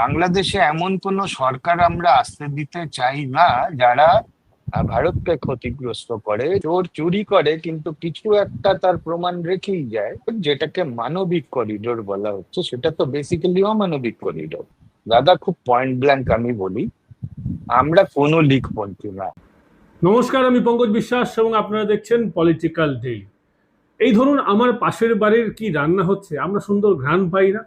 বাংলাদেশে এমন কোন সরকার আমরা আসতে দিতে চাই না, যারা ভারতকে ক্ষতিগ্রস্ত করে, চোর চুরি করে, কিন্তু কিছু একটা তার প্রমাণ রেখেই যায়, যেটাকে মানবিক করিডোর বলা হচ্ছে, সেটা তো বেসিক্যালি অমানবিক করিডোর। দাদা, খুব পয়েন্ট ব্ল্যাঙ্ক আমি বলি, আমরা কোনো লিখপন্থী না। নমস্কার, আমি পঙ্কজ বিশ্বাস এবং আপনারা দেখছেন পলিটিক্যাল ডেইলি এই ধরুন, আমার পাশের বাড়ির কি রান্না হচ্ছে? আমরা সুন্দর ঘ্রাণ পাই না।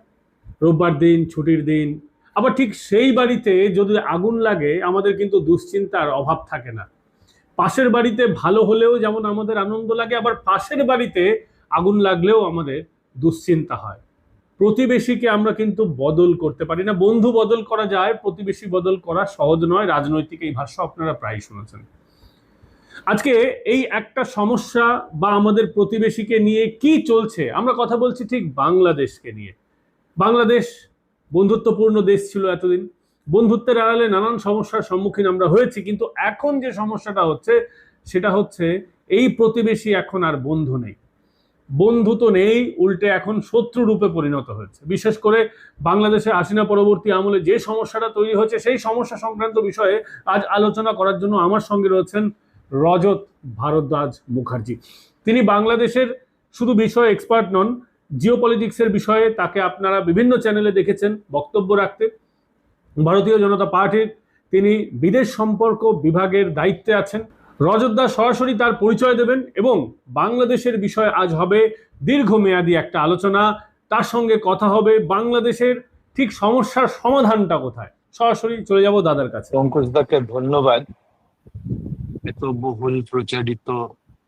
রোববার দিন, ছুটির দিন আবার ঠিক সেই বাড়িতে যদি আগুন লাগে, আমাদের কিন্তু দুশ্চিন্তার অভাব থাকে না। পাশের বাড়িতে ভালো হলেও যেমন আমাদের আনন্দ লাগে, আবার পাশের বাড়িতে আগুন লাগলেও আমাদের দুশ্চিন্তা হয়। প্রতিবেশীকে আমরা কিন্তু বদল করতে পারি না। বন্ধু বদল করা যায়, প্রতিবেশী বদল করা সহজ নয়, রাজনৈতিক এই ভাষ্য আপনারা প্রায় শুনেছেন। আজকে এই একটা সমস্যা বা আমাদের প্রতিবেশীকে নিয়ে কি চলছে, আমরা কথা বলছি ঠিক বাংলাদেশকে নিয়ে। বাংলাদেশ বন্ধুত্বপূর্ণ দেশ ছিল এতদিন। বন্ধুত্বের আড়ালে নানান সমস্যার সম্মুখীন আমরা হয়েছি, কিন্তু এখন যে সমস্যাটা হচ্ছে, সেটা হচ্ছে এই প্রতিবেশী এখন আর বন্ধু নেই। বন্ধু তো নেই, উল্টে এখন শত্রু রূপে পরিণত হয়েছে। বিশেষ করে বাংলাদেশে আসিনা পরবর্তী আমলে যে সমস্যাটা তৈরি হয়েছে, সেই সমস্যা সংক্রান্ত বিষয়ে আজ আলোচনা করার জন্য আমার সঙ্গে রয়েছেন রজত ভারদ্বাজ মুখার্জি। তিনি বাংলাদেশের শুধু বিষয় এক্সপার্ট নন জিও পলিটিক্সের বিষয়ে তাকে আপনারা বিভিন্ন চ্যানেলে দেখেছেন, বক্তব্য রাখতে। ভারতীয় জনতা পার্টির তিনি বিদেশ সম্পর্ক বিভাগের দায়িত্বে আছেন। রজত দাস সরাসরি তার পরিচয় দেবেন এবং বাংলাদেশের বিষয়ে আজ হবে দীর্ঘমেয়াদী একটা আলোচনা। তার সঙ্গে কথা হবে বাংলাদেশের ঠিক সমস্যার সমাধানটা কোথায়? সরাসরি চলে যাব দাদার কাছে। পঙ্কজ দাকে ধন্যবাদ। এত বহুল প্রচারিত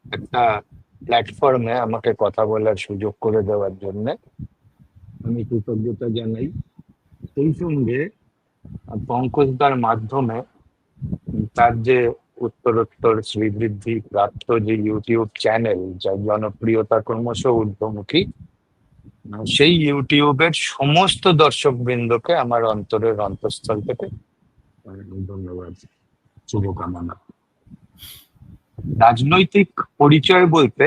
একটা প্ল্যাটফর্মে আমাকে কথা বলার সুযোগ করে দেওয়ার জন্য আমি কৃতজ্ঞতা জানাই। সেই সঙ্গে পঙ্কজদার মাধ্যমে তার যে উত্তরোত্তর শ্রীবৃদ্ধি প্রাপ্ত যে ইউটিউব চ্যানেল যার জনপ্রিয়তা ক্রমশ ঊর্ধ্বমুখী, সেই ইউটিউবের সমস্ত দর্শক বৃন্দকে আমার অন্তরের অন্তঃস্থল থেকে ধন্যবাদ, শুভকামনা। রাজনৈতিক পরিচয় বলতে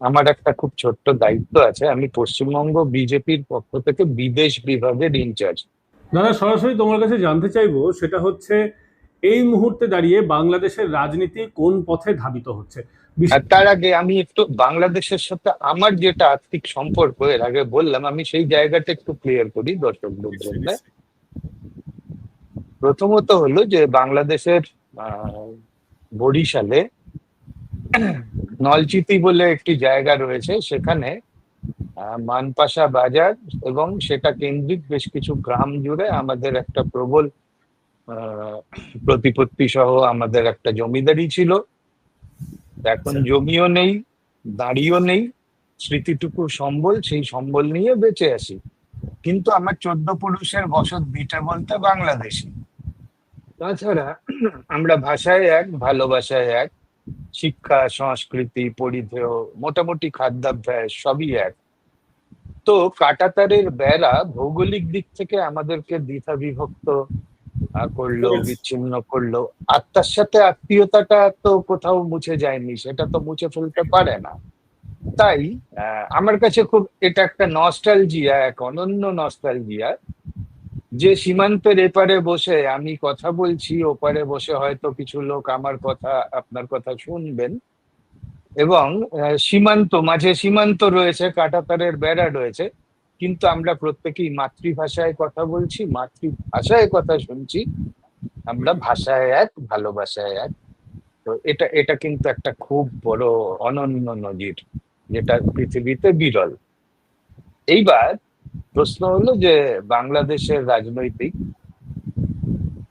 আমার একটা খুব ছোট্ট দায়িত্ব আছে। আমি পশ্চিমবঙ্গ বিজেপির পক্ষ থেকে বিদেশ বিভাগের ইনচার্জ। দাদা সরাসরি তোমার কাছে জানতে চাইব সেটা হচ্ছে এই মুহূর্তে দাঁড়িয়ে বাংলাদেশের রাজনীতি কোন পথে ধাবিত হচ্ছে? তার আগে আমি একটু বাংলাদেশের সাথে আমার যেটা আর্থিক সম্পর্ক এর আগে বললাম আমি সেই জায়গাটা একটু ক্লিয়ার করি দর্শকদের জন্য। প্রথমত হলো যে বাংলাদেশের আহ, বরিশালে নলচিতি বলে একটি জায়গা রয়েছে সেখানে মানপাশা বাজার এবং সেটা কেন্দ্রিক বেশ কিছু গ্রাম জুড়ে আমাদের একটা প্রবল প্রতিপত্তি সহ আমাদের একটা জমিদারি ছিল। এখন আচ্ছা। জমিও নেই দাঁড়িয়েও নেই স্মৃতিটুকু সম্বল সেই সম্বল নিয়ে বেঁচে আসি কিন্তু আমার চোদ্দ পুরুষের বসত ভিটা বলতে বাংলাদেশি। তাছাড়া আমরা ভাষায় এক ভালোবাসায় এক শিক্ষা সংস্কৃতি পরিধেয় মোটামুটি খাদ্যাভ্যাস সবই এক। তো কাটাতারের বেড়া ভৌগোলিক দিক থেকে আমাদেরকে দ্বিধা বিভক্ত করল বিচ্ছিন্ন করল। আত্মার সাথে আত্মীয়তাটা তো কোথাও মুছে যায়নি সেটা তো মুছে ফেলতে পারে না। তাই আহ, আমার কাছে খুব এটা একটা নস্টালজিয়া এক অনন্য নস্টালজিয়া যে সীমান্তের এপারে বসে আমি কথা বলছি, ওপারে বসে হয়তো কিছু লোক আমার কথা, আপনার কথা শুনবেন। এবং সীমান্ত, মাঝে সীমান্ত রয়েছে, কাটাতারের বেড়া রয়েছে, কিন্তু আমরা প্রত্যেকেই মাতৃভাষায় কথা বলছি, মাতৃভাষায় কথা শুনছি। আমরা ভাষায় এক, ভালোবাসায় এক। তো এটা এটা কিন্তু একটা খুব বড় অনন্য নজির, যেটা পৃথিবীতে বিরল। এইবার প্রশ্ন হলো যে বাংলাদেশের রাজনৈতিক,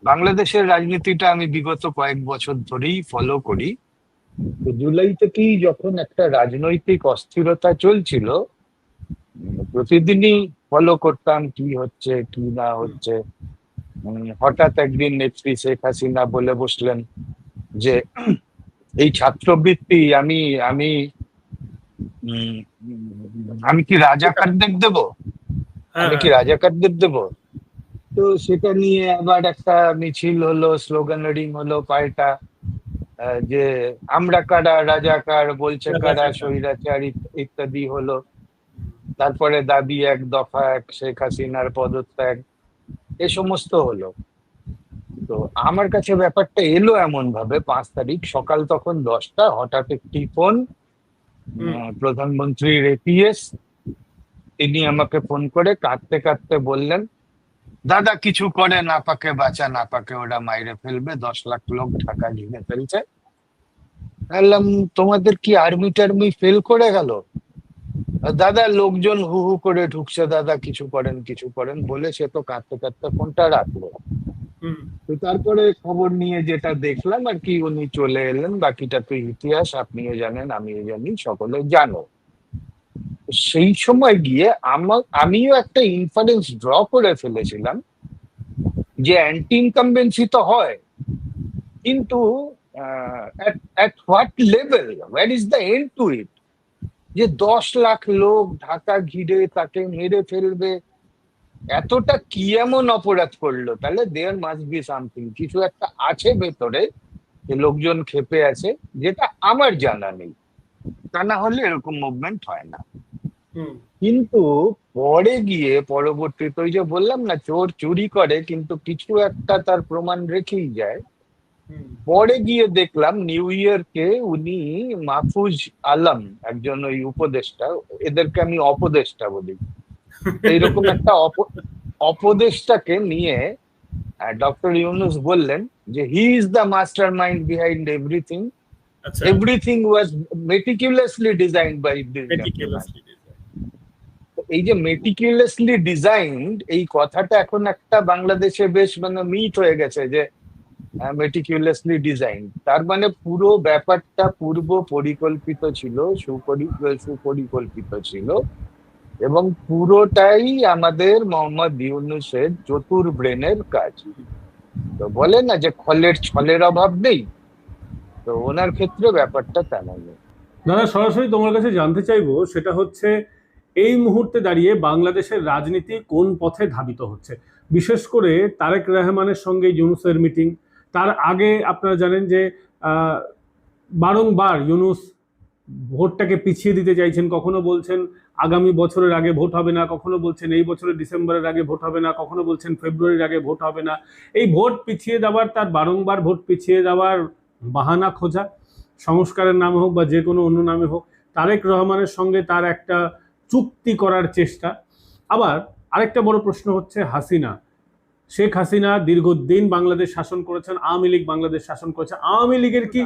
বাংলাদেশের রাজনীতিটা আমি বিগত কয়েক বছর ধরেই ফলো করি। জুলাই থেকেই যখন একটা রাজনৈতিক অস্থিরতা চলছিল, প্রতিদিনই ফলো করতাম কি হচ্ছে, কি না হচ্ছে। হঠাৎ একদিন নেত্রী শেখ হাসিনা বলে বসলেন যে, এই ছাত্রবৃত্তি আমি আমি আমি কি রাজাকারদের দেবো? আমি কি রাজাকারদের দেবো? তো সেটা নিয়ে আবার একটা মিছিল হলো স্লোগানারিং হলো পাল্টা আহ, যে আমরা কারা রাজাকার বলছে কারা স্বৈরাচার ইত্যাদি হলো। তারপরে দাবি এক দফা এক শেখ হাসিনার পদত্যাগ এ সমস্ত হলো। তো আমার কাছে ব্যাপারটা এলো এমন ভাবে পাঁচ তারিখ সকাল তখন দশটা হঠাৎ একটি ফোন প্রধানমন্ত্রীর এপিএস তিনি আমাকে ফোন করে কাঁদতে কাঁদতে বললেন দাদা কিছু করে না পাকে বাঁচা না পাকে ওরা মাইরে ফেলবে দশ লাখ লোক ঢাকা ঘিরে ফেলছে। বললাম তোমাদের কি আর্মি টার্মি ফেল করে গেল? দাদা লোকজন হু হু করে ঢুকছে দাদা কিছু করেন কিছু করেন। বলে সে তো কাঁদতে কাঁদতে ফোনটা রাখল। হুম, তো তারপরে খবর নিয়ে যেটা দেখলাম আর কি উনি চলে এলেন বাকিটা তো ইতিহাস আপনিও জানেন আমিও জানি সকলে জানো। সেই সময় গিয়ে আমার আমিও একটা ইনফারেন্স ড্র করে ফেলেছিলাম যে অ্যান্টি ইনকামবেন্সি তো হয়, কিন্তু what level war is the end to it যে দশ লাখ লোক ঢাকা ঘিরে তাকে মেরে ফেলবে, এতটা কি এমন অপরাধ করল? তাহলে দেয়ার মাস্ট বি সামথিং কিছু একটা আছে ভেতরে যে লোকজন খেপে আছে, যেটা আমার জানা নেই। তা না হলে এরকম মুভমেন্ট হয় না। কিন্তু পরে গিয়ে পরবর্তীতে ওই যে বললাম না চোর চুরি করে কিন্তু কিছু একটা তার প্রমাণ রেখেই যায়। পরে গিয়ে দেখলাম নিউ ইয়ারকে উনি মাহফুজ আলম একজন ওই উপদেষ্টা এদেরকে আমি অপদেষ্টা বলি। এইরকম একটা অপদেষ্টাকে নিয়ে ডক্টর ইউনুস বললেন যে he is the master mind behind everything everything was meticulously design by this. এই যে মেটিকুলাসলি ডিজাইনড এই কথাটা এখন একটা বাংলাদেশে বেশ মানে মিট হয়ে গেছে যে মেটিকুলাসলি ডিজাইন তার মানে পুরো ব্যাপারটা পূর্ব পরিকল্পিত ছিল, সুপরি- সুপরিকল্পিত ছিল এবং পুরোটাই আমাদের মোহাম্মদ ইউনুসের চতুর ব্রেনের কাজ। তো বলে না যে খলের ছলের অভাব নেই, তো ওনার ক্ষেত্রে ব্যাপারটা তেমন দাদা সরাসরি তোমার কাছে জানতে চাইব, সেটা হচ্ছে এই মুহূর্তে দাঁড়িয়ে বাংলাদেশের রাজনীতি কোন পথে ধাবিত হচ্ছে? বিশেষ করে তারেক রহমানের সঙ্গে ইউনুসের মিটিং। তার আগে আপনারা জানেন যে বারংবার ইউনুস ভোটটাকে পিছিয়ে দিতে চাইছেন। কখনো বলছেন আগামী বছরের আগে ভোট হবে না, কখনো বলছেন এই বছরের ডিসেম্বরের আগে ভোট হবে না, কখনো বলছেন ফেব্রুয়ারির আগে ভোট হবে না। এই ভোট পিছিয়ে দেওয়ার, তার বারংবার ভোট পিছিয়ে দেওয়ার বাহানা খোঁজা, সংস্কারের নামে হোক বা যে কোনো অন্য নামে হোক, তারেক রহমানের সঙ্গে তার একটা চুক্তি করার চেষ্টা। আবার আরেকটা বড় প্রশ্ন হচ্ছে হাসিনা। শেখ হাসিনা দীর্ঘদিন বাংলাদেশ শাসন করেছেন আওয়ামী লীগ বাংলাদেশ শাসন করেছে। আওয়ামী লীগের কি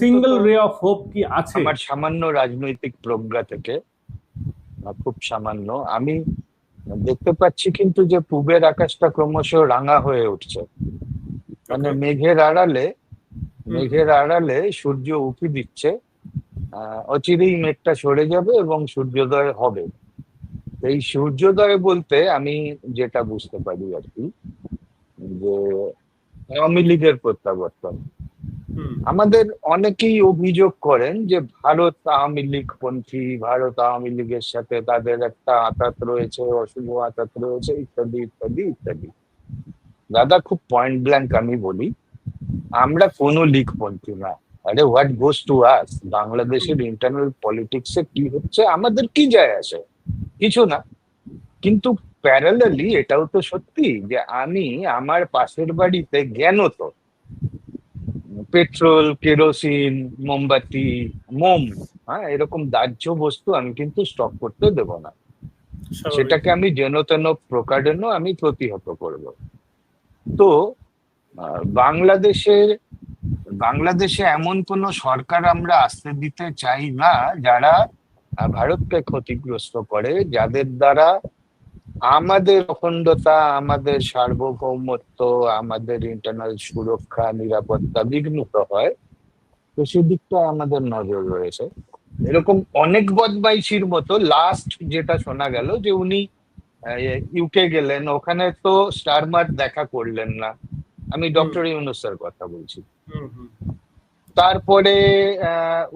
সিঙ্গেল রে অফ হোপ কি আছে? আমার সামান্য রাজনৈতিক প্রজ্ঞা থেকে খুব সামান্য আমি দেখতে পাচ্ছি কিন্তু যে পূবের আকাশটা ক্রমশ রাঙা হয়ে উঠছে। মানে মেঘের আড়ালে মেঘের আড়ালে সূর্য উঁকি দিচ্ছে। অচিরেই মেঘটা সরে যাবে এবং সূর্যোদয় হবে। এই সূর্যোদয় বলতে আমি যেটা বুঝতে পারি আর কি যে আওয়ামী লীগের প্রত্যাবর্তন। আমাদের অনেকেই অভিযোগ করেন যে ভারত আওয়ামী লীগ পন্থী ভারত আওয়ামী লীগের সাথে তাদের একটা আতাত রয়েছে অশুভ আতাত রয়েছে ইত্যাদি ইত্যাদি ইত্যাদি। দাদা খুব পয়েন্ট ব্ল্যাঙ্ক আমি বলি আমরা কোনো লীগ পন্থী না। আরে হোয়াট গোস টু আস বাংলাদেশের ইন্টারনাল পলিটিক্সে কি হচ্ছে? আমাদের কি যায় আসে? কিছু না। কিন্তু প্যারালালি এটাও তো সত্যি যে আমি আমার পাশের বাড়িতে জ্ঞানত পেট্রোল কেরোসিন মোমবাতি মোম হ্যাঁ এরকম দাহ্য বস্তু আমি কিন্তু স্টক করতে দেব না। সেটাকে আমি যেন তেন প্রকারেণ আমি প্রতিহত করব। তো বাংলাদেশের বাংলাদেশে এমন কোন সরকার আমরা আসতে দিতে চাই না যারা ভারতকে ক্ষতিগ্রস্ত করে, যাদের দ্বারা আমাদের অখণ্ডতা, আমাদের সার্বভৌমত্ব, আমাদের ইন্টারনাল সুরক্ষা, নিরাপত্তা বিঘ্নিত হয়, তো সেদিকটা আমাদের নজর রয়েছে। এরকম অনেক বদমাইশির মতো লাস্ট যেটা শোনা গেল যে উনি ইউকে গেলেন, ওখানে তো স্টারমার্ট দেখা করলেন না। আমি ডক্টর ইউনুসের কথা বলছি। তারপরে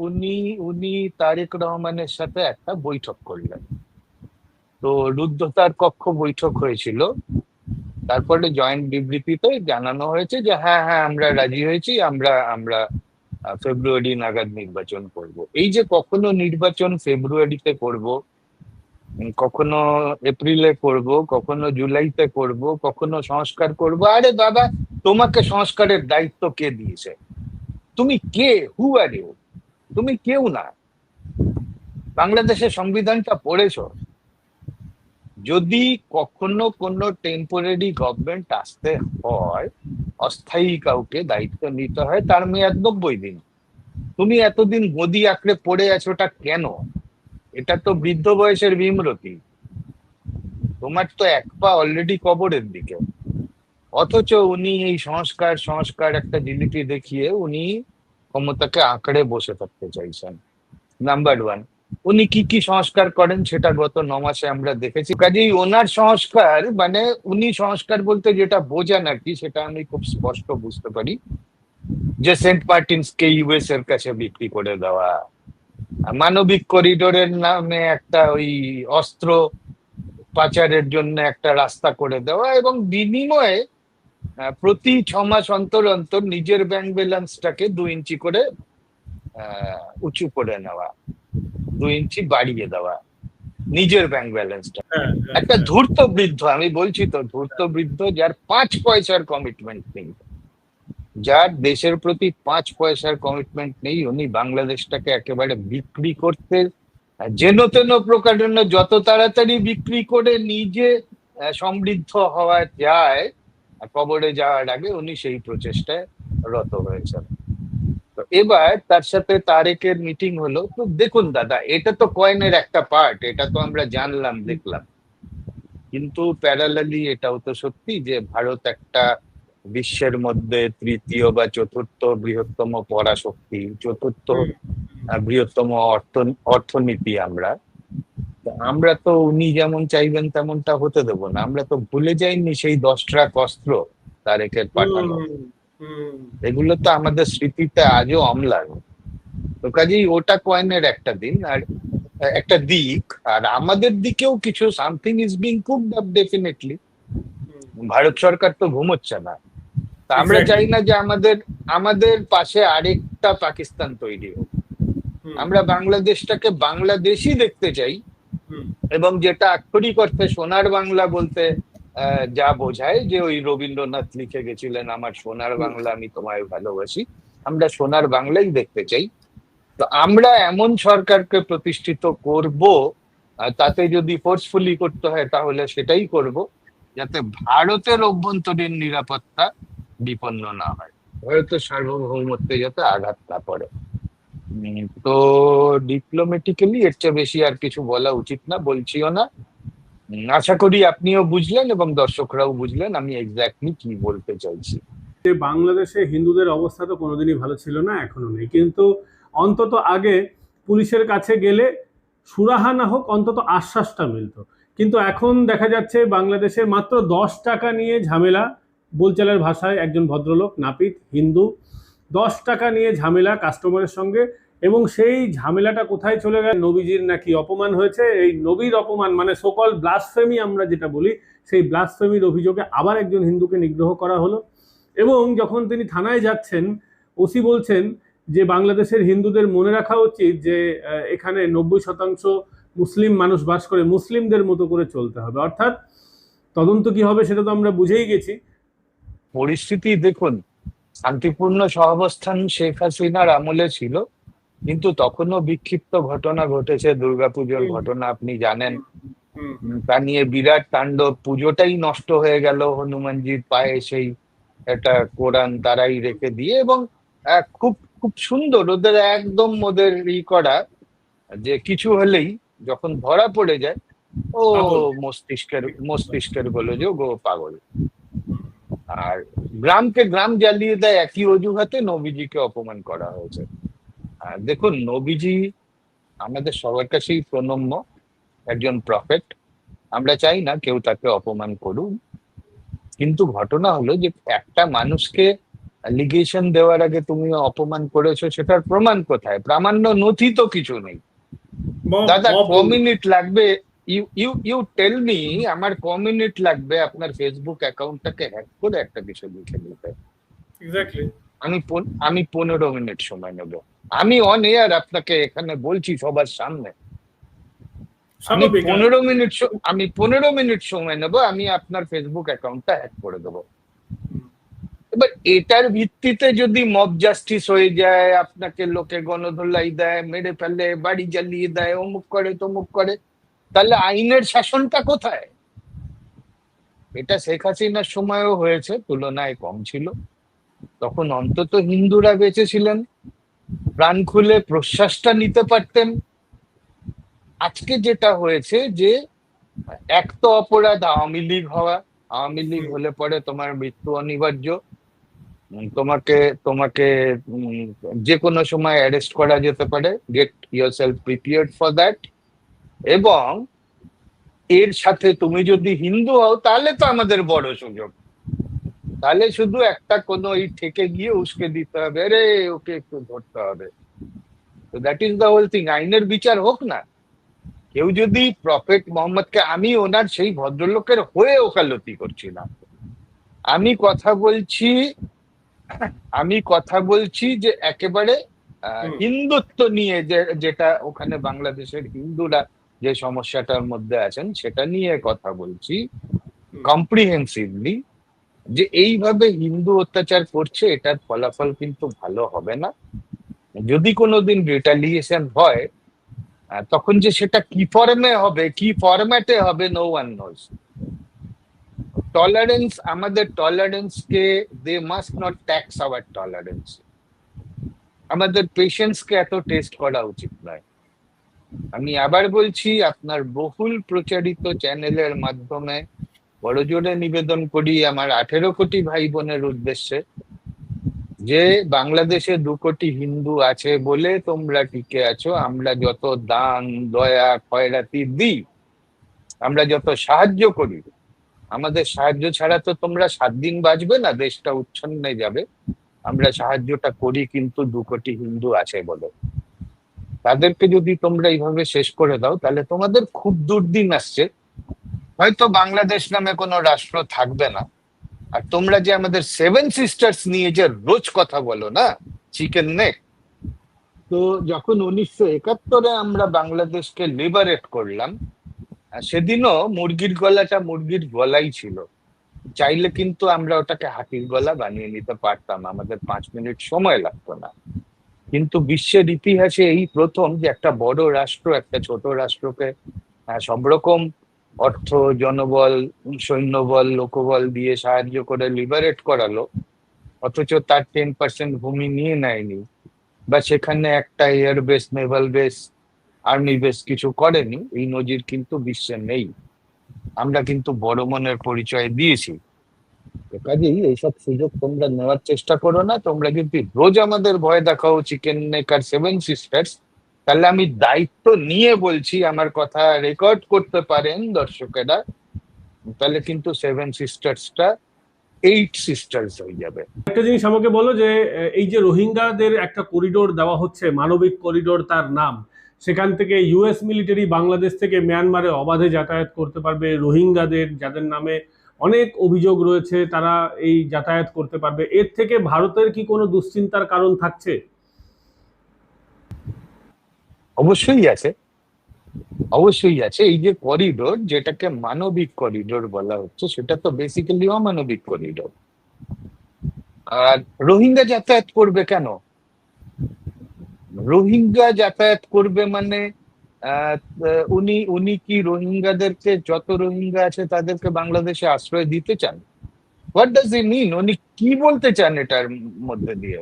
উনি উনি তারেক রহমানের সাথে একটা বৈঠক করলেন। তো রুদ্ধতার কক্ষ বৈঠক হয়েছিল। তারপরে জয়েন্ট বিবৃতিতে জানানো হয়েছে যে হ্যাঁ হ্যাঁ আমরা রাজি হয়েছি আমরা আমরা ফেব্রুয়ারি নাগাদ নির্বাচন করব। এই যে কখনো নির্বাচন ফেব্রুয়ারিতে করব কখনো এপ্রিলে করব, কখনো জুলাইতে করব, কখনো সংস্কার করব। আরে বাবা, তোমাকে সংস্কারের দায়িত্ব কে দিয়েছে? তুমি কে? হু আর ইউ তুমি কেউ না। বাংলাদেশের সংবিধানটা পড়েছ। যদি কখনো কোনো টেম্পোরারি গভর্নমেন্ট আসতে হয়, অস্থায়ী কাউকে দায়িত্ব নিতে হয়, তার মেয়াদ নব্বই দিন। তুমি এতদিন গদি আঁকড়ে পড়ে আছো ওটা কেন? এটা তো বৃদ্ধ বয়সের বিমরতি। তোমার তো এক পা অলরেডি কবরের দিকে। অথচ উনি এই সংস্কার সংস্কার একটা জিলিপি দেখিয়ে উনি ক্ষমতাকে আঁকড়ে বসে থাকতে চাইছেন। নাম্বার ওয়ান উনি কি কি সংস্কার করেন সেটা গত ন মাসে আমরা দেখেছি। কাজেই ওনার সংস্কার মানে উনি সংস্কার বলতে যেটা বোঝান আর কি, সেটা আমি খুব স্পষ্ট বুঝতে পারি। যে সেন্ট মার্টিনসকে ইউএস এর কাছে বিক্রি করে দেওয়া। মানবিক করিডোরের নামে একটা ওই অস্ত্র পাচারের জন্য একটা রাস্তা করে দেওয়া এবং বিনিময়ে প্রতি ছ মাস অন্তর অন্তর নিজের ব্যাংক ব্যালেন্সটাকে দু ইঞ্চি করে আহ, উঁচু করে নেওয়া দু ইঞ্চি বাড়িয়ে দেওয়া নিজের ব্যাংক ব্যালেন্সটা একটা হ্যাঁ। ধূর্ত বৃদ্ধ আমি বলছি তো ধূর্ত বৃদ্ধ যার পাঁচ পয়সার কমিটমেন্ট নেই যার দেশের প্রতি পাঁচ পয়সার কমিটমেন্ট নেই, উনি বাংলাদেশটাকে একেবারে বিক্রি করতে যেন তেন প্রকারের যত তাড়াতাড়ি বিক্রি করে নিজে সমৃদ্ধ হওয়া যায়, কবরে যাওয়ার আগে উনি সেই প্রচেষ্টায় রত হয়েছেন। তো এবার তার সাথে তারেকের মিটিং হলো। তো দেখুন দাদা, এটা তো কয়েনের একটা পার্ট এটা তো আমরা জানলাম, দেখলাম। কিন্তু প্যারালালি এটাও তো সত্যি যে ভারত একটা বিশ্বের মধ্যে তৃতীয় বা চতুর্থ বৃহত্তম পরাশক্তি চতুর্থ বৃহত্তম অর্থ অর্থনীতি আমরা। আমরা তো উনি যেমন চাইবেন তেমনটা হতে দেবো না। আমরা তো ভুলে যাইনি সেই দশ ট্রাক অস্ত্র তারেকের পাঠানো। এগুলো তো আমাদের স্মৃতিতে আজও অম্লান। তো কাজেই ওটা কয়েনের একটা দিন আর একটা দিক। আর আমাদের দিকেও কিছু something is being cooked up definitely. Bharat সরকার তো ঘুমোচ্ছে না। আমরা চাই না যে আমাদের আমাদের পাশে আরেকটা পাকিস্তান তৈরি হোক। আমরা বাংলাদেশটাকে বাংলাদেশই দেখতে চাই এবং যেটা আক্ষরিক অর্থে সোনার বাংলা বলতে যা বোঝায় যে ওই রবীন্দ্রনাথ লিখে গেছিলেন আমার সোনার বাংলা আমি তোমায় ভালোবাসি আমরা সোনার বাংলাই দেখতে চাই। তো আমরা এমন সরকারকে প্রতিষ্ঠিত করব তাতে যদি ফোর্সফুলি করতে হয় তাহলে সেটাই করব যাতে ভারতের অভ্যন্তরীণ নিরাপত্তা বিপন্ন না হয়। ভারতের সার্বভৌমত্বে যাতে আঘাত না পড়ে। উম, তো ডিপ্লোমেটিক্যালি এর চেয়ে বেশি আর কিছু বলা উচিত না বলছিও না। আশা করি আপনিও বুঝলেন এবং দর্শকরাও বুঝলেন আমি এক্স্যাক্টলি কি বলতে চাইছি। যে বাংলাদেশে হিন্দুদের অবস্থা তো কোনোদিনই ভালো ছিল না এখনও নেই। কিন্তু অন্তত আগে পুলিশের কাছে গেলে সুরাহা না হোক অন্তত আশ্বাসটা মিলত। কিন্তু এখন দেখা যাচ্ছে বাংলাদেশে মাত্র দশ টাকা নিয়ে ঝামেলা। বোলচালের ভাষায় একজন ভদ্রলোক, নাপিত, হিন্দু, দশ টাকা নিয়ে ঝামেলা কাস্টমারের সঙ্গে এবং সেই ঝামেলাটা কোথায় চলে গেল? নবীজির নাকি অপমান হয়েছে? এই নবীর অপমান মানে সকল ব্লাসফেমি আমরা যেটা বলি, সেই ব্লাসফেমির অভিযোগে আবার একজন হিন্দুকে নিগ্রহ করা হলো এবং যখন তিনি থানায় যাচ্ছেন, ওসি বলছেন যে বাংলাদেশের হিন্দুদের মনে রাখা উচিত যে এখানে নব্বই শতাংশ মুসলিম মানুষ বাস করে, মুসলিমদের মতো করে চলতে হবে। অর্থাৎ তদন্ত কি হবে সেটা তো আমরা বুঝেই গেছি। পরিস্থিতি দেখুন শান্তিপূর্ণ সহাবস্থান শেখ হাসিনার আমলে ছিল কিন্তু তখনও বিক্ষিপ্ত ঘটনা ঘটেছে দুর্গাপুজোর। ঘটনা আপনি জানেন তা নিয়ে বিরাট তাণ্ডব পুজোটাই নষ্ট হয়ে গেল হনুমানজির পায়ে সেই একটা কোরআন তারাই রেখে দিয়ে এবং খুব খুব সুন্দর ওদের একদম ওদের ই করা যে কিছু হলেই যখন ধরা পড়ে যায় ও। মস্তিষ্কের মস্তিষ্কের গোলযোগ ও পাগল আর গ্রামকে গ্রাম জ্বালিয়ে দেয় একই অজুহাতে নবীজিকে অপমান করা হয়েছে। আর দেখুন নবীজি আমাদের সবার কাছেই প্রণম্য একজন প্রফেট আমরা চাই না কেউ তাকে অপমান করুক। কিন্তু ঘটনা হলো যে একটা মানুষকে লিগেশন দেওয়ার আগে তুমি অপমান করেছ সেটার প্রমাণ কোথায়? প্রামাণ্য নথি তো কিছু নেই। দাদা ক মিনিট লাগবে you you you tell me আমার ক মিনিট লাগবে আপনার ফেসবুক অ্যাকাউন্টটাকে হ্যাক করে একটা কিছু লিখে দিতে এক্স্যাক্টলি আমি আমি পনেরো মিনিট সময় নেব। আমি অন এয়ার আপনাকে এখানে বলছি সবার সামনে। আমি পনেরো মিনিট আমি পনেরো মিনিট সময় নেব আমি আপনার ফেসবুক অ্যাকাউন্টটা হ্যাক করে দেবো। এবার এটার ভিত্তিতে যদি মব জাস্টিস হয়ে যায় আপনাকে লোকে গণধোলাই দেয় মেরে ফেলে বাড়ি জ্বালিয়ে দেয় অমুক করে তমুক করে তাহলে আইনের শাসনটা কোথায়? এটা শেখ হাসিনার সময়ও হয়েছে তুলনায় কম ছিল। তখন অন্তত হিন্দুরা বেঁচে ছিলেন প্রাণ খুলে প্রশ্বাসটা নিতে পারতেন। আজকে যেটা হয়েছে যে এক তো অপরাধ আওয়ামী লীগ হওয়া। আওয়ামী লীগ হলে পরে তোমার মৃত্যু অনিবার্য। তোমাকে তোমাকে যে কোনো সময় অ্যারেস্ট করা যেতে পারে। Get yourself prepared for that এবং এর সাথে তুমি যদি হিন্দু হও তাহলে তো আমাদের বড় সুযোগ। তাহলে শুধু একটা কোনো ওই থেকে গিয়ে উস্কে দিতে হবে আরে ওকে একটু ধরতে হবে। তো that is the whole thing আইনের বিচার হোক না কেউ যদি প্রফেট মোহাম্মদকে আমি ওনার সেই ভদ্রলোকের হয়ে ওকালতি করছিলাম। আমি কথা বলছি আমি কথা বলছি যে একেবারে হিন্দুত্ব নিয়ে যে যেটা ওখানে বাংলাদেশের হিন্দুরা যে সমস্যাটার মধ্যে আছেন সেটা নিয়ে কথা বলছি কম্প্রিহেন্সিভলি যে এইভাবে হিন্দু অত্যাচার করছে এটার ফলাফল কিন্তু ভালো হবে না। যদি কোনোদিন রিটালিয়েশন হয় তখন যে সেটা কি ফর্মে হবে কি ফরম্যাটে হবে নো ওয়ান নোজ টলারেন্স আমাদের tolerance K they must not tax our tolerance আমাদের পেশেন্স কে এত টেস্ট করা উচিত নয়। আমি আবার বলছি, আপনার বহুল প্রচারিত চ্যানেলের মাধ্যমে বড় জোরে নিবেদন করি আমার আঠেরো কোটি ভাই বোনের উদ্দেশ্যে যে বাংলাদেশে দু কোটি হিন্দু আছে বলে তোমরা টিকে আছো, আমরা যত দান, দয়া, খয়রাতি দিই, আমরা যত সাহায্য করি, আমাদের সাহায্য ছাড়া তো তোমরা সাত দিন বাঁচবে না, দেশটা উচ্ছন্নে যাবে, আমরা সাহায্যটা করি কিন্তু দু কোটি হিন্দু আছে বলে। তাদেরকে যদি তোমরা এইভাবে শেষ করে দাও, তাহলে তোমাদের খুব দুর্দিন আসছে। হয়তো বাংলাদেশ নামে কোনো রাষ্ট্র থাকবে না। আর তোমরা যে আমাদের সেভেন সিস্টার্স নিয়ে যে রোজ কথা বলো না চিকেন নেক তো যখন উনিশশো একাত্তরে আমরা বাংলাদেশকে লিবারেট করলাম সেদিনও মুরগির গলাটা মুরগির গলাই ছিল। চাইলে কিন্তু আমরা ওটাকে হাতির গলা বানিয়ে নিতে পারতাম। আমাদের পাঁচ মিনিট সময় লাগতো না। কিন্তু বিশ্বের ইতিহাসে এই প্রথম যে একটা বড় রাষ্ট্র, একটা ছোট রাষ্ট্রকে সব রকম অর্থ, জনবল, সৈন্যবল, লোকবল দিয়ে সাহায্য করে লিবারেট করালো, অথচ তার টেন পার্সেন্ট ভূমি নিয়ে নেয়নি বা সেখানে একটা air base naval base army base কিছু করেনি, এই নজির কিন্তু বিশ্বে নেই। আমরা কিন্তু বড় মনের পরিচয় দিয়েছি। তো কাজেই এইসব সুযোগ তোমরা নেওয়ার চেষ্টা করো না। তোমরা যদি রোজ আমাদের ভয় দেখাও চিকেন নেক আর সেভেন সিস্টার্স তাহলে আমি দায়িত্ব নিয়ে বলছি আমার কথা রেকর্ড করতে পারেন দর্শকেরা। তাহলে কিন্তু সেভেন সিস্টার্সটা এইট সিস্টার্স হয়ে যাবে। একটা জিনিস আমাকে বলো যে এই যে রোহিঙ্গাদের একটা করিডোর দেওয়া হচ্ছে, মানবিক করিডোর তার নাম। সেখান থেকে ইউএস মিলিটারি বাংলাদেশ থেকে মিয়ানমারে অবাধে যাতায়াত করতে পারবে রোহিঙ্গাদের, যাদের নামে অনেক অভিযোগ রয়েছে, তারা এই যাতায়াত করতে পারবে। এর থেকে ভারতের কি কোনো দুশ্চিন্তার কারণ থাকছে? অবশ্যই আছে। অবশ্যই আছে। এই যে করিডোর যেটাকে মানবিক করিডোর বলা হচ্ছে, সেটা তো বেসিক্যালি অমানবিক করিডোর আর রোহিঙ্গা যাতায়াত করবে কেন? রোহিঙ্গা যাতায়াত করবে মানে উনি উনি কি রোহিঙ্গাদেরকে, যত রোহিঙ্গা আছে তাদেরকে বাংলাদেশে আশ্রয় দিতে চান? হোয়াট ডাজ ই মিন উনি কি বলতে চান এটার মধ্যে দিয়ে?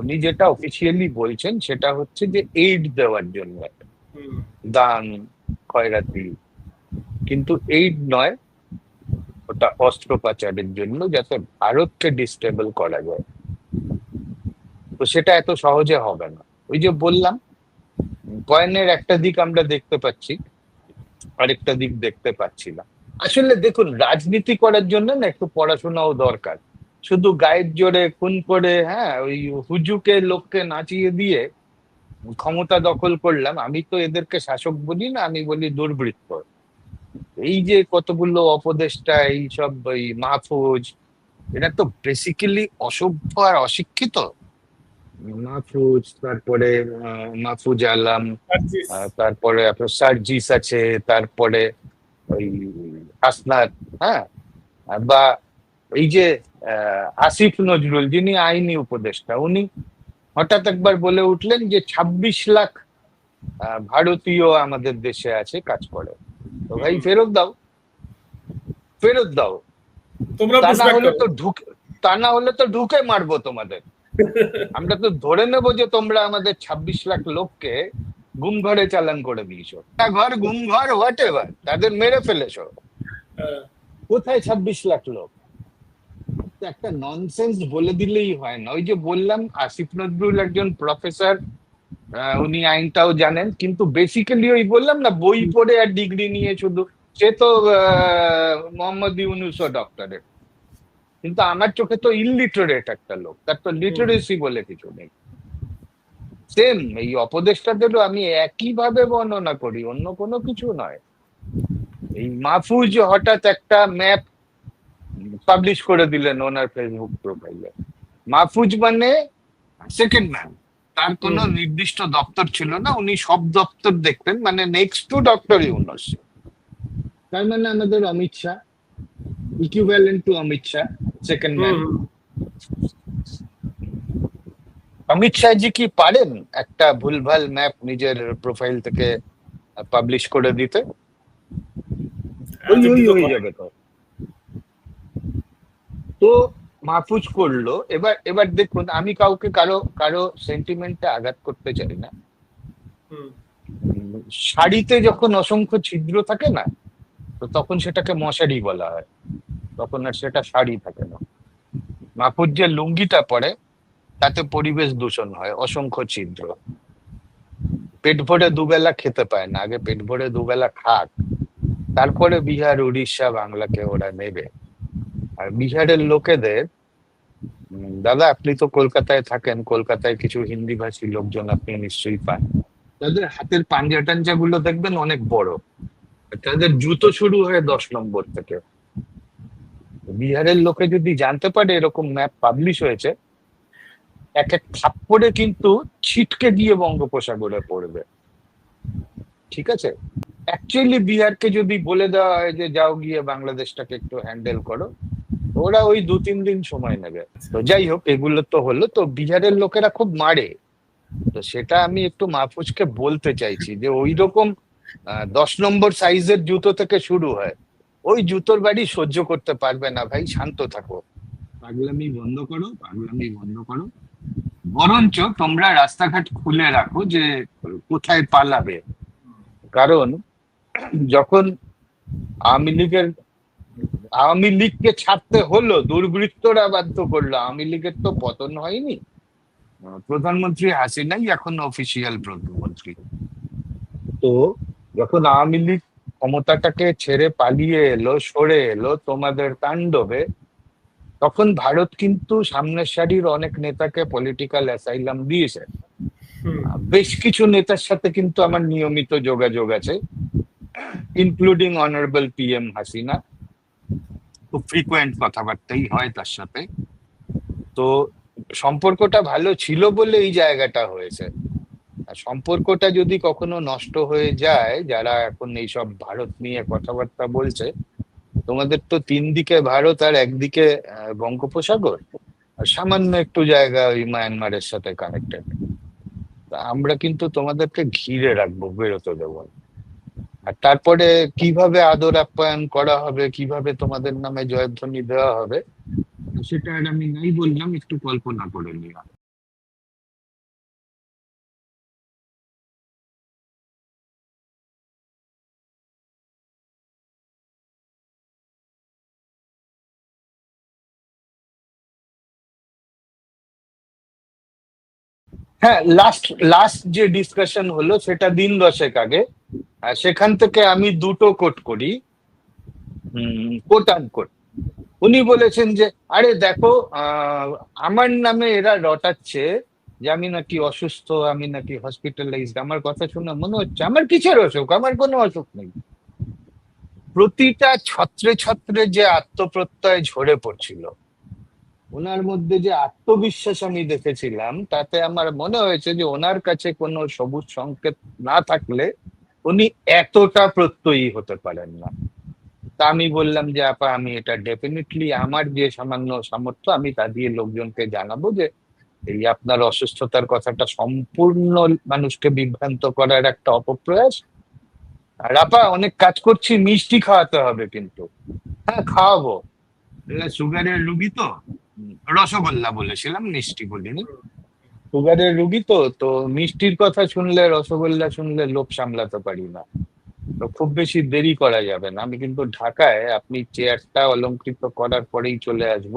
উনি যেটা অফিসিয়ালি বলছেন সেটা হচ্ছে যে এইড দেওয়ার জন্য। দান খয়রাতি কিন্তু এইড নয়, ওটা অস্ত্র পাচারের জন্য যাতে ভারতকে ডিস্টেবল করা যায়। তো সেটা এত সহজে হবে না। ওই যে বললাম কয়েনের একটা দিক আমরা দেখতে পাচ্ছি, আরেকটা দিক দেখতে পাচ্ছি না। আসলে দেখুন, রাজনীতি করার জন্য না একটু পড়াশোনাও দরকার। শুধু গায়ের জোরে খুন করে হ্যাঁ ওই হুজুকে, লোককে নাচিয়ে দিয়ে ক্ষমতা দখল করলাম, আমি তো এদেরকে শাসক বলি না, আমি বলি দুর্বৃত্ত। এই যে কতগুলো অপদেষ্টা, এই সব ওই মাহফুজ, এরা তো বেসিক্যালি অসভ্য আর অশিক্ষিত। মাহফুজ তারপরে মাহফুজ আলম তারপরে আপনার সার্জিস আছে তারপরে ওই হাসনাত হ্যাঁ? বা এই যে আসিফ নজরুল যিনি আইনি উপদেষ্টা উনি হঠাৎ একবার বলে উঠলেন যে ছাব্বিশ লাখ আহ, ভারতীয় আমাদের দেশে আছে কাজ করে। তো ভাই ফেরত দাও। ফেরত দাও। তোমরা তা না হলে তো ঢুকে তা না হলে তো ঢুকে মারবো তোমাদের। আমরা তো ধরে নেব যে তোমরা আমাদের ছাব্বিশ লাখ লোককে গুম ঘরে চালান করে দিয়েছ। ঘর গুম ঘর হোয়াট এভার তাদের মেরে ফেলেছো। হ্যাঁ। কোথায় ছাব্বিশ লাখ লোক? একটা ননসেন্স বলে দিলেই হয় না। ওই যে বললাম আসিফ নজরুল একজন প্রফেসর উনি আইনটাও জানেন কিন্তু বেসিক্যালি ওই বললাম না বই পড়ে আর ডিগ্রি নিয়ে শুধু। সে তো আহ, মোহাম্মদ ইউনুসও ডক্টরেট কিন্তু আমার চোখে তো ইলিটারেট একটা লোক তার তো লিটারেসি বলে কিছু নেই। সেম এই অপদেষ্টাদেরও আমি একইভাবে বর্ণনা করি অন্য কোনো কিছু নয়। এই মাহফুজ হঠাৎ একটা ম্যাপ পাবলিশ করে দিলেন ওনার ফেসবুক প্রোফাইলে মাহফুজ মানে সেকেন্ড ম্যান তার কোনো নির্দিষ্ট দপ্তর ছিল না উনি সব দপ্তর দেখতেন মানে নেক্সট টু ডক্টর ইউনুস তার মানে আমাদের Amit Shah. Two Amit Shah second man হুম, অমিত শাহজি কি পারেন একটা ভুলভাল ম্যাপ নিজের প্রোফাইল থেকে পাবলিশ করে দিতে। হয়ে যাবে তো। মাহফুজ করল এবার এবার দেখুন আমি কাউকে কারও কারও সেন্টিমেন্টে আঘাত করতে চাই না। শাড়িতে যখন অসংখ্য ছিদ্র থাকে না তো তখন সেটাকে মশারি বলা হয়। তখন আর সেটা শাড়ি থাকে না। মাহফুজ যে লুঙ্গিটা পরে, তাতে পরিবেশ দূষণ হয়, অসংখ্য ছিদ্র। পেট ভরে দুবেলা খেতে পায় না, আগে পেট ভরে দুবেলা খাক। তারপরে বিহার, উড়িষ্যা, বাংলাকে ওরা নেবে। আর বিহারের লোকেদের দাদা, আপনি তো কলকাতায় থাকেন, কলকাতায় কিছু হিন্দি ভাষী লোকজন আপনি নিশ্চয়ই পান। তাদের হাতের পাঞ্জা টাঞ্জা গুলো দেখবেন অনেক বড়। তাদের জুতো শুরু হয় দশ নম্বর থেকে। বিহারের লোকে যদি জানতে পারে এরকম ম্যাপ পাবলিশ হয়েছে, এক এক থাপ্পড়ে কিন্তু ছিটকে দিয়ে বঙ্গোপসাগরে পড়বে। ঠিক আছে? অ্যাকচুয়ালি বিহারকে যদি বলে দেওয়া হয় যে যাও গিয়ে বাংলাদেশটাকে একটু হ্যান্ডেল করো, ওরা ওই দু তিন দিন সময় নেবে। তো যাই হোক, এগুলো তো হলো। তো বিহারের লোকেরা খুব মারে। তো সেটা আমি একটু মাহফুজকে বলতে চাইছি যে ওই রকম দশ নম্বর সাইজের জুতো থেকে শুরু হয়। ওই জুতোর বাড়ি সহ্য করতে পারবে না ভাই শান্ত থাকো। পাগলামি বন্ধ করো পাগলামি বন্ধ করো। বরঞ্চ তোমরা রাস্তাঘাট খুলে রাখো যে কোথায় পালাবে। কারণ যখন আওয়ামী লীগের আওয়ামী লীগকে ছাড়তে হলো দুর্বৃত্তরা বাধ্য করল। আওয়ামী লীগের তো পতন হয়নি। প্রধানমন্ত্রী হাসিনাই এখন অফিসিয়াল প্রধানমন্ত্রী। তো যখন আওয়ামী লীগ ক্ষমতাটাকে ছেড়ে পালিয়ে এলো সরে এলো তোমাদের তাণ্ডবে তখন ভারত কিন্তু সামনের সারির অনেক নেতাকে পলিটিক্যাল অ্যাসাইলাম দিয়েছে। বেশ কিছু নেতার সাথে কিন্তু আমার নিয়মিত যোগাযোগ আছে including honourable P M Hasina খুব ফ্রিকোয়েন্ট কথাবার্তাই হয় তার সাথে। তো সম্পর্কটা ভালো ছিল বলে এই জায়গাটা হয়েছে। সম্পর্কটা যদি কখনো নষ্ট হয়ে যায়, যারা এখন এইসব ভারত নিয়ে কথাবার্তা বলছে, তোমাদের তো তিন দিকে ভারত আর একদিকে বঙ্গোপসাগর। আর সামান্য একটু জায়গা ওই মায়ানমারের সাথে কানেক্টেড আমরা কিন্তু তোমাদেরকে ঘিরে রাখব, বেরোতে দেবো আর তারপরে কীভাবে আদর আপ্যায়ন করা হবে, কীভাবে তোমাদের নামে জয়ধ্বনি দেওয়া হবে, সেটা আর আমি নাই বললাম, একটু কল্পনা করে নিও হ্যাঁ লাস্ট লাস্ট যে ডিসকাশন হলো সেটা দিন দশেক আগে। সেখান থেকে আমি দুটো কোট করি। কোট আন কোট উনি বলেছেন যে, আরে দেখো আমার নামে এরা রটাচ্ছে যে আমি নাকি অসুস্থ, আমি নাকি হসপিটালাইজড আমার কথা শুনে মনে হচ্ছে আমার কিসের অসুখ? আমার কোনো অসুখ নেই। প্রতিটা ছত্রে ছত্রে যে আত্মপ্রত্যয় ঝরে পড়ছিল ওনার মধ্যে যে আত্মবিশ্বাস আমি দেখেছিলাম, তাতে আমার মনে হয়েছে যে ওনার কাছে কোনো সবুজ সংকেত না থাকলে উনি এতটা প্রত্যয়ী হতে পারেন না। তা আমি বললাম যে, আপা, আমি এটা ডেফিনেটলি আমার যে সামান্য সামর্থ্য, আমি তা দিয়ে লোকজনকে জানাব যে, এই আপনার অসুস্থতার কথাটা সম্পূর্ণ মানুষকে বিভ্রান্ত করার একটা অপপ্রয়াস। আর আপা, অনেক কাজ করছি, মিষ্টি খাওয়াতে হবে কিন্তু। হ্যাঁ খাওয়াবো। সুগারের রুগী তো? রসগোল্লা বলেছিলাম মিষ্টি বলিনি। সুগারের রুগী তো তো মিষ্টির কথা শুনলে রসগোল্লা শুনলে লোভ সামলাতে পারি না। তো খুব বেশি দেরি করা যাবে না। আমি কিন্তু ঢাকায় আপনি চেয়ারটা অলঙ্কৃত করার পরেই চলে আসব।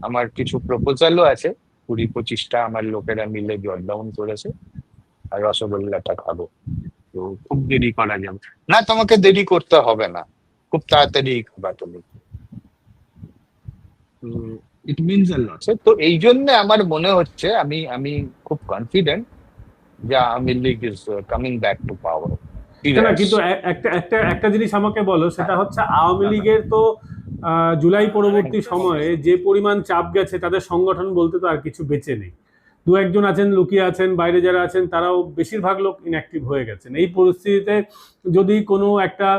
আমার কিছু প্রপোজালও আছে। কুড়ি পঁচিশটা আমার লোকেরা মিলে জট ডাউন করেছে আর রসগোল্লাটা খাব। তো খুব দেরি করা যাবে না। তোমাকে দেরি করতে হবে না। খুব তাড়াতাড়ি খাবা তুমি। ইট মিনস আ লট তো এই জন্য আমার মনে হচ্ছে আমি আমি খুব কনফিডেন্ট যে Awami League is coming back to power না কিন্তু একটা একটা একটা জিনিস আমাকে বলো সেটা হচ্ছে আওয়ামী লীগের তো জুলাই পরবর্তী সময়ে যে পরিমাণ চাপ গেছে তাদের সংগঠন বলতে তো আর কিছু বেঁচে নেই। দু একজন আছেন লুকিয়ে আছেন বাইরে যারা আছেন তারাও বেশিরভাগ লোক ইনঅ্যাক্টিভ হয়ে গেছেন। এই পরিস্থিতিতে যদি কোনো একটা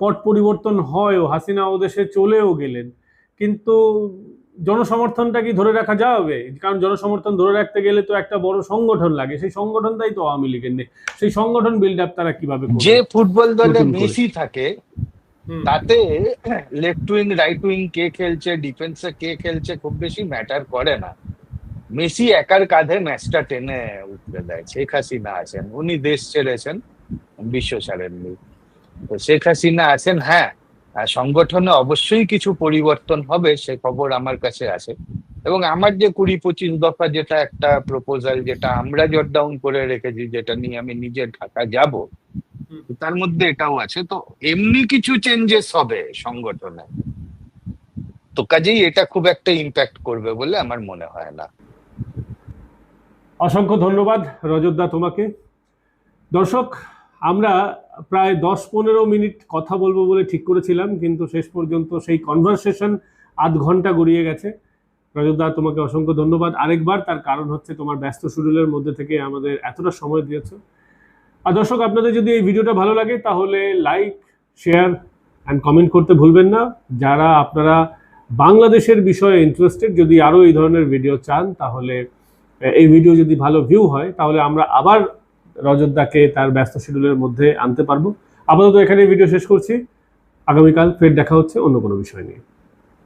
পট পরিবর্তন হয়ও হাসিনা ও দেশে চলেও গেলেন কিন্তু জনসমর্থনটা কি ধরে রাখা যাবে? কারণ জনসমর্থন ধরে রাখতে গেলে তো একটা বড় সংগঠন লাগে। সেই সংগঠনটাই তো আওয়ামী লীগের নেই। সেই সংগঠন বিল্ড আপ তারা কীভাবে যে ফুটবল দলে মেসি থাকে তাতে লেফট উইং রাইট উইং কে খেলছে ডিফেন্সে কে খেলছে খুব বেশি ম্যাটার করে না। মেসি একার কাঁধে ম্যাচটা টেনে উঠতে দেয়। শেখ হাসিনা আছেন উনি দেশ ছেড়েছেন বিশ্ব ছাড়েননি। তো শেখ হাসিনা আছেন হ্যাঁ সংগঠনে অবশ্যই কিছু পরিবর্তন হবে সে খবর আমার কাছে আছে। এবং আমার যে কুড়ি পঁচিশ দফা যেটা একটা প্রপোজাল যেটা আমরা জট ডাউন করে রেখেছি যেটা নিয়ে আমি নিজে ঢাকা যাব তার মধ্যে এটাও আছে। তো এমনি কিছু চেঞ্জেস হবে সংগঠনে। তো কাজেই এটা খুব একটা ইম্প্যাক্ট করবে বলে আমার মনে হয় না। অসংখ্য ধন্যবাদ রজতদা তোমাকে। দর্শক আমরা প্রায় দশ পনেরো মিনিট কথা বলব বলে ঠিক করেছিলাম, কিন্তু শেষ পর্যন্ত সেই কনভারসেশন আধ ঘণ্টা গড়িয়ে গেছে। রজতদা তোমাকে অসংখ্য ধন্যবাদ। আরেকবার তার কারণ হচ্ছে তোমার ব্যস্ত শিডিউলের মধ্যে থেকে আমাদের এতটা সময় দিয়েছ। আর দর্শক, আপনাদের যদি এই ভিডিওটা ভালো লাগে, তাহলে লাইক শেয়ার অ্যান্ড কমেন্ট করতে ভুলবেন না। যারা আপনারা বাংলাদেশের বিষয়ে ইন্টারেস্টেড যদি আরও এই ধরনের ভিডিও চান, তাহলে এই ভিডিও যদি ভালো ভিউ হয়, তাহলে আমরা আবার রজতদাকে তার ব্যস্ত শিডিউলের মধ্যে আনতে পারব। আপাতত এখানে ভিডিও শেষ করছি। আগামীকাল ফের দেখা হচ্ছে অন্য কোনো বিষয় নিয়ে।